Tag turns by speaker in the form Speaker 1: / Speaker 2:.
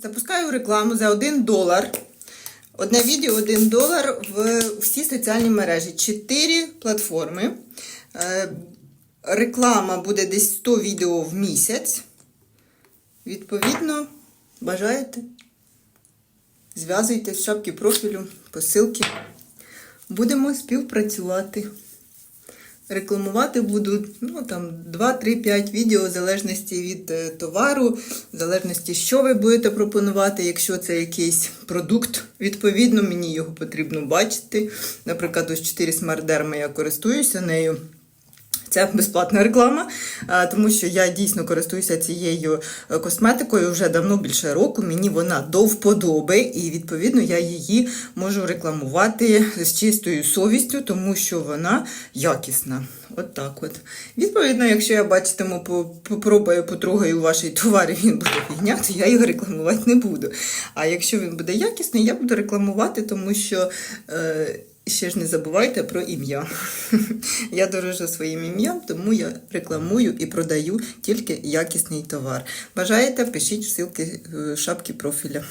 Speaker 1: Запускаю рекламу за 1 долар. Одне відео 1 долар в всі соціальні мережі. Чотири платформи. Е, Реклама буде десь 100 відео в місяць. Відповідно, бажаєте? Зв'язуйте з шапки профілю, посилки. Будемо співпрацювати. Рекламувати буду ну, там, 2, 3, 5 відео в залежності від е, товару, в залежності, що ви будете пропонувати. Якщо це якийсь продукт, відповідно, мені його потрібно бачити. Наприклад, ось 4 смарт-дерми я користуюся нею. Це безплатна реклама, тому що я дійсно користуюся цією е, косметикою вже давно більше року. Мені вона до вподоби, і відповідно я її можу рекламувати з чистою совістю, тому що вона якісна. От так от. Відповідно, якщо я бачитиму, по- попробую, потрогаю ваш товар, і він буде фігня, то я його рекламувати не буду. А якщо він буде якісний, я буду рекламувати, тому що. Е, Ще ж не забувайте про ім'я. Я дорожу своїм ім'ям, тому я рекламую і продаю тільки якісний товар. Бажаєте, пишіть в ссылки е, шапки профіля.